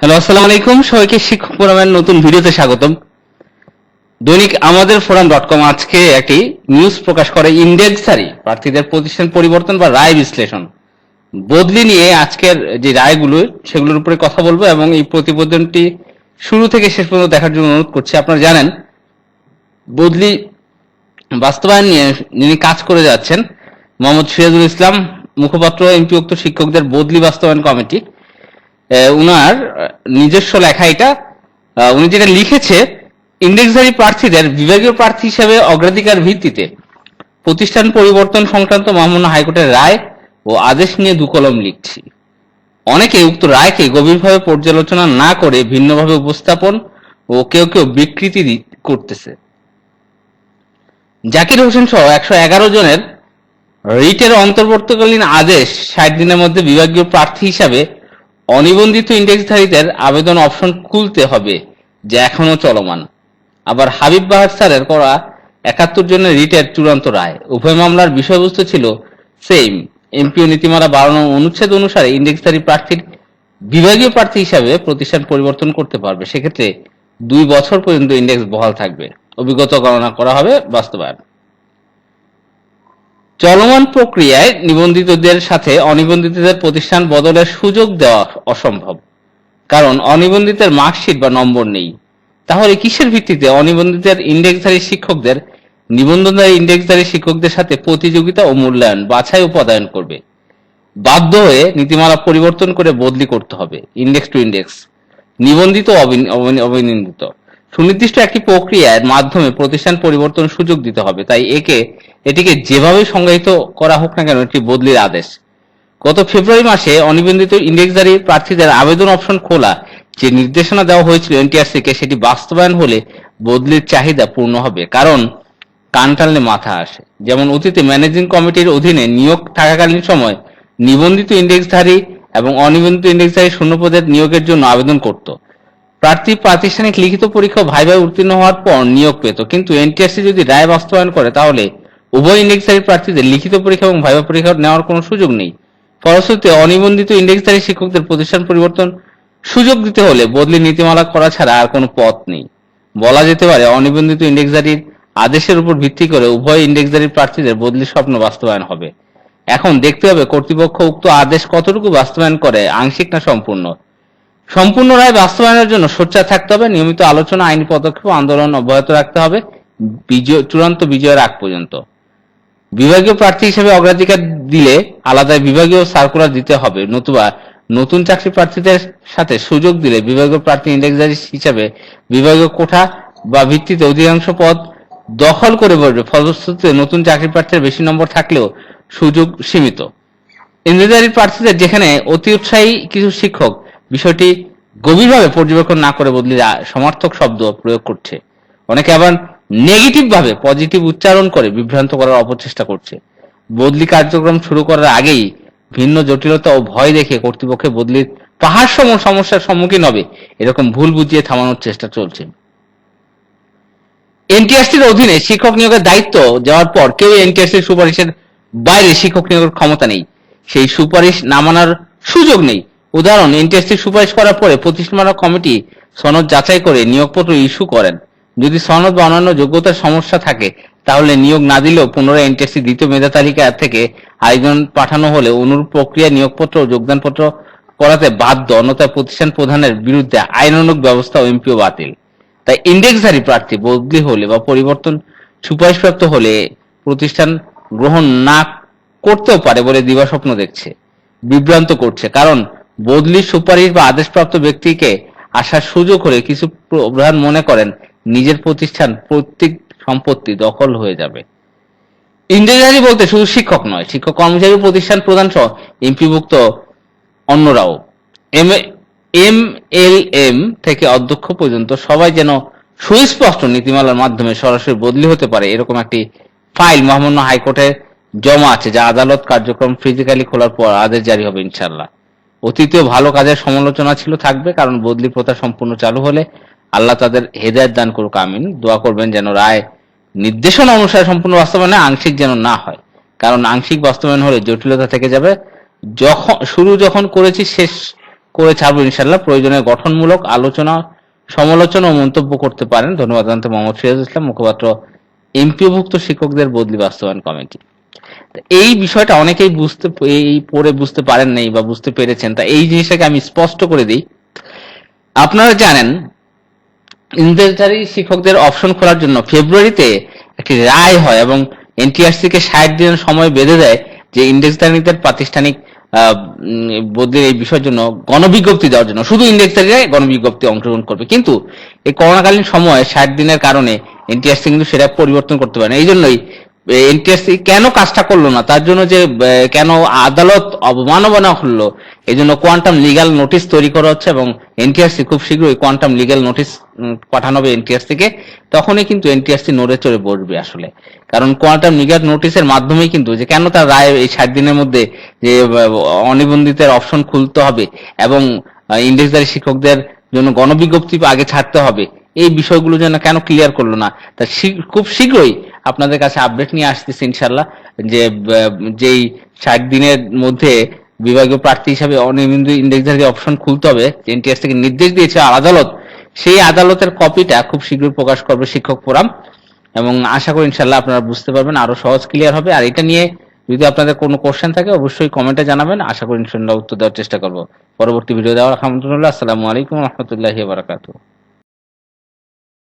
Hello, আসসালামু আলাইকুম। সবাইকে শিক্ষক ফোরামের নতুন ভিডিওতে স্বাগতম। দৈনিক আমাদের ফোরাম ডট কম আজকে একটি নিউজ প্রকাশ করে ইন্ডেক্সারি প্রার্থীদের প্রতিষ্ঠান পরিবর্তন বা রায় বিশ্লেষণ। বদলি নিয়ে আজকের যে রায়গুলো, সেগুলোর উপরে কথা বলব এবং এই প্রতিবেদনটি শুরু থেকে শেষ পর্যন্ত দেখার জন্য অনুরোধ করছি। আপনারা জানেন, বদলি বাস্তবায়ন নিয়ে যিনি কাজ করে যাচ্ছেন, মোহাম্মদ সিরাজুল ইসলাম, মুখপাত্র এমপিউক্ত শিক্ষকদের বদলি বাস্তবায়ন কমিটি। উনার নিজস্ব লেখা এটা উনি যেটা লিখেছে ইন্ডেক্সধারী প্রার্থীদের, বিভাগীয় প্রার্থী হিসেবে অগ্রাধিকার ভিত্তিতে প্রতিষ্ঠান পরিবর্তন সংক্রান্ত মহামান্য হাইকোর্টের রায় ও আদেশ নিয়ে দুকলম লিখছি। অনেকে উক্ত রায়কে গভীরভাবে পর্যালোচনা না করে ভিন্নভাবে উপস্থাপন ও কেউ কেউ বিকৃতি করতেছে। জাকির হোসেন সহ একশো এগারো জনের রিটের অন্তর্বর্তীকালীন আদেশ ষাট দিনের মধ্যে বিভাগীয় প্রার্থী হিসাবে অনিবন্ধিত ইন্ডেক্সধারীদের আবেদন অপশন খুলতে হবে, যা এখনও চলমান। আবার হাবিব বাহার স্যারের করা একাত্তর জনের রিটের চূড়ান্ত রায়। উভয় মামলার বিষয়বস্তু ছিল সেম। এমপিও নীতিমালা বাড়ানো অনুচ্ছেদ অনুসারে ইন্ডেক্সধারী প্রার্থীর বিভাগীয় প্রার্থী হিসাবে প্রতিষ্ঠান পরিবর্তন করতে পারবে। সেক্ষেত্রে দুই বছর পর্যন্ত ইন্ডেক্স বহাল থাকবে। অভিজ্ঞতা গণনা করা হবে বাস্তবায়ন। চলমান প্রক্রিয়ায় নিবন্ধিতদের সাথে অনিবন্ধিতদের প্রতিষ্ঠান বদলের সুযোগ দেওয়া অসম্ভব। কারণ অনিবন্ধিতের মার্কশিট বা নম্বর নেই। তাহলে কিসের ভিত্তিতে অনিবন্ধিতের ইন্ডেক্সধারী শিক্ষকদের নিবন্ধনধারী ইন্ডেক্সধারী শিক্ষকদের সাথে প্রতিযোগিতা ও মূল্যায়ন, বাছাই উপাদায়ন করবে? বাধ্য হয়ে নীতিমালা পরিবর্তন করে বদলি করতে হবে, ইন্ডেক্স টু ইন্ডেক্স। নিবন্ধিত অবিনিন্দিত। সুনির্দিষ্ট একটি প্রক্রিয়ার মাধ্যমে প্রতিষ্ঠান পরিবর্তন সুযোগ দিতে হবে। তাই একে, এটিকে যেভাবে সংজ্ঞায়িত করা হোক না কেন, একটি বদলির আদেশ। গত ফেব্রুয়ারি মাসে অনিবন্ধিত ইন্ডেক্সধারী প্রার্থীদের আবেদন অপশন খোলা, যে নির্দেশনা দেওয়া হয়েছিল এনটিআরসি কে সেটি বাস্তবায়ন হলে বদলির চাহিদা পূর্ণ হবে। কারণ, কান টানলে মাথা আসে। যেমন অতীতে ম্যানেজিং কমিটির অধীনে নিয়োগ থাকাকালীন সময় নিবন্ধিত ইন্ডেক্সধারী এবং অনিবন্ধিত ইন্ডেক্সধারী শূন্যপদের নিয়োগের জন্য আবেদন করত। প্রার্থী প্রাতিষ্ঠানিক লিখিত পরীক্ষা ভাইভাই উত্তীর্ণ হওয়ার পর নিয়োগ পেত। কিন্তু এনটিআরসি যদি রায় বাস্তবায়ন করে, তাহলে উভয় ইন্ডেক্সধারী প্রার্থীদের লিখিত পরীক্ষা এবং ভাইভা পরীক্ষা নেওয়ার কোনো সুযোগ নেই। ফলশ্রুতিতে অনিবন্ধিত ইন্ডেক্সধারী শিক্ষকদের প্রতিষ্ঠান পরিবর্তন সুযোগ দিতে হলে বদলি নীতিমালা করা ছাড়া আর কোনো পথ নেই। বলা যেতে পারে, অনিবন্ধিত ইন্ডেক্সধারীর আদেশের উপর ভিত্তি করে উভয় ইন্ডেক্সধারী প্রার্থীদের বদলি স্বপ্ন বাস্তবায়ন হবে। এখন দেখতে হবে কর্তৃপক্ষ উক্ত আদেশ কতটুকু বাস্তবায়ন করে, আংশিক না সম্পূর্ণ। সম্পূর্ণ রায় বাস্তবায়নের জন্য সোচ্চার থাকতে হবে। নিয়মিত আলোচনা, আইনি পদক্ষেপ আন্দোলন অব্যাহত রাখতে হবে বিজয়, চূড়ান্ত বিজয়ের আগ পর্যন্ত। বিভাগীয় প্রার্থী হিসেবে অগ্রাধিকার দিলে আলাদা বিভাগীয় সার্কুলার দিতে হবে। নতুবা নতুন চাকরি প্রার্থীদের সাথে সুযোগ দিলে বিভাগীয় প্রার্থী ইন্ডেক্সারি হিসাবে বিভাগীয় কোঠা বা ভিত্তিতে অধিকাংশ পদ দখল করে বসবে। ফলশ্রুতিতে নতুন চাকরি প্রার্থীর বেশি নম্বর থাকলেও সুযোগ সীমিত। ইন্দ্রজারি প্রার্থীদের যেখানে অতি উৎসাহী কিছু শিক্ষক বিষয়টি গভীরভাবে পর্যবেক্ষণ না করে বদলি সমার্থক শব্দ প্রয়োগ করছে। অনেকে আবার নেগেটিভ ভাবে পজিটিভ উচ্চারণ করে বিভ্রান্ত করার অপচেষ্টা করছে। বদলি কার্যক্রম শুরু করার আগেই ভিন্ন জটিলতা ও ভয় দেখে কর্তৃপক্ষের বদলির পাহাড় সম সমস্যার সম্মুখীন হবে, এরকম ভুল বুঝিয়ে থামানোর চেষ্টা চলছে। এনটিআরসির অধীনে শিক্ষক নিয়োগের দায়িত্ব দেওয়ার পর কেউ এনটিআরসির সুপারিশের বাইরে শিক্ষক নিয়োগের ক্ষমতা নেই। সেই সুপারিশ না মানার সুযোগ নেই। উদাহরণ এনটিআরসির সুপারিশ করার পরে প্রতিষ্ঠান কমিটি সনদ যাচাই করে নিয়োগপত্র ইস্যু করেন। যদি সনদ বা অন্যান্য যোগ্যতার সমস্যা থাকে, তাহলে নিয়োগ না দিলেও পুনরায় এনটিএসসি দ্বিতীয় মেধা তালিকা থেকে আয়োজন পাঠানো হলে অনুরূপ প্রক্রিয়া নিয়োগপত্র ও যোগদানপত্র করাতে বাধ্য। অন্যথায় প্রতিষ্ঠান প্রধানের বিরুদ্ধে আইনানুগ ব্যবস্থা ও এমপিও বাতিল। তাই ইন্ডেক্সধারী প্রার্থী বদলি হলে বা পরিবর্তন সুপারিশপ্রাপ্ত হলে প্রতিষ্ঠান গ্রহণ না করতেও পারে বলে দিবাস্বপ্ন দেখছে, বিভ্রান্ত করছে। কারণ বদলির সুপারিশ বা আদেশপ্রাপ্ত ব্যক্তিকে আসার সুযোগ হলে কিছু প্রধান মনে করেন, নিজের প্রতিষ্ঠান প্রত্যেক সম্পত্তি দখল হয়ে যাবে। ইন্ডেক্সধারী বলতে শুধু শিক্ষক নয়, শিক্ষক কর্মচারী প্রতিষ্ঠান প্রধান সহ এমপিভুক্ত অন্যরাও। এম এম এল এম থেকে অধ্যক্ষ পর্যন্ত সবাই যেন সুস্পষ্ট নীতিমালার মাধ্যমে সরাসরি বদলি হতে পারে এরকম একটি ফাইল মহামান্য হাইকোর্টে জমা আছে, যা আদালত কার্যক্রম ফিজিক্যালি খোলার পর আদেশ জারি হবে ইনশাল্লাহ অতীতেও ভালো কাজের সমালোচনা ছিল, থাকবে, কারণ বদলি প্রথা সম্পূর্ণ চালু হলে আল্লাহ তাদের হেদায়ত দান করুক, আমিন। দোয়া করবেন যেন রায় নির্দেশনা অনুসারে সম্পূর্ণ বাস্তবায়ন আংশিক যেন না হয়। কারণ আংশিক বাস্তবায়ন হলে জটিলতা থেকে যাবে। যখন শুরু যখন করেছি, শেষ করে ছাড়বো ইনশাল্লাহ প্রয়োজনে গঠনমূলক আলোচনা, সমালোচনা ও মন্তব্য করতে পারেন। ধন্যবাদ মোহাম্মদ সিরাজ ইসলাম, মুখপাত্র এমপিওভুক্ত শিক্ষকদের বদলি বাস্তবায়ন কমিটি। এই বিষয়টা অনেকেই বুঝতে এই পড়ে বুঝতে পারেন নাই বা বুঝতে পেরেছেন। তা এই জিনিসটাকে আমি স্পষ্ট করে দিই। আপনারা জানেন ইন্টারটারি শিক্ষকদের অপশন খোলার জন্য ফেব্রুয়ারিতে একটি রায় হয় এবং এনটিআরসি কে ষাট দিনের সময় বেঁধে দেয় যে ইন্ডেক্সধারীদের প্রাতিষ্ঠানিক বদলির এই বিষয়ের জন্য গণবিজ্ঞপ্তি দেওয়ার জন্য। শুধু ইন্ডেক্সধারীরা গণবিজ্ঞপ্তি অংশগ্রহণ করবে। কিন্তু এই করোনাকালীন সময়ে ষাট দিনের কারণে এনটিআরসি কিন্তু সেটা পরিবর্তন করতে পারে না। এই জন্যই এনটিআরসি কেন কাজটা করল না, তার জন্য যে কেন আদালত অবমাননা হলো এই জন্য কোয়ান্টাম লিগাল নোটিশ তৈরি করা হচ্ছে এবং এনটিআরসি খুব শীঘ্রই কোয়ান্টাম লিগ্যাল নোটিশ পাঠানো হবে এনটিআরসি কে তখনই কিন্তু এনটিআরসি নড়ে চড়ে বসবে আসলে। কারণ কোয়ান্টাম লিগাল নোটিশের মাধ্যমেই কিন্তু যে কেন তার রায় এই ষাট দিনের মধ্যে যে অনিবন্ধিতের অপশন খুলতে হবে এবং ইন্ডেক্সধারী শিক্ষকদের জন্য গণবিজ্ঞপ্তি আগে ছাড়তে হবে, এই বিষয়গুলো যেন কেন ক্লিয়ার করল না, তা খুব শীঘ্রই আপনাদের কাছে আপডেট নিয়ে আসতেছে ইনশাল্লাহ যে যেই ষাট দিনের মধ্যে বিভাগীয় প্রার্থী হিসাবে অনিবন্ধিত ইন্ডেক্সধারী অপশন খুলতে হবে এনটিএস থেকে নির্দেশ দিয়েছে আদালত, সেই আদালতের কপিটা খুব শীঘ্রই প্রকাশ করবে শিক্ষক ফোরাম। এবং আশা করি ইনশাল্লাহ আপনারা বুঝতে পারবেন, আরও সহজ ক্লিয়ার হবে। আর এটা নিয়ে যদি আপনাদের কোনো কোশ্চেন থাকে, অবশ্যই কমেন্টে জানাবেন। আশা করি ইনশাল্লাহ উত্তর দেওয়ার চেষ্টা করব। পরবর্তী ভিডিও দেওয়ার হলো আসসালামু আলাইকুম রহমতুল্লাহি বারাকাতুহ।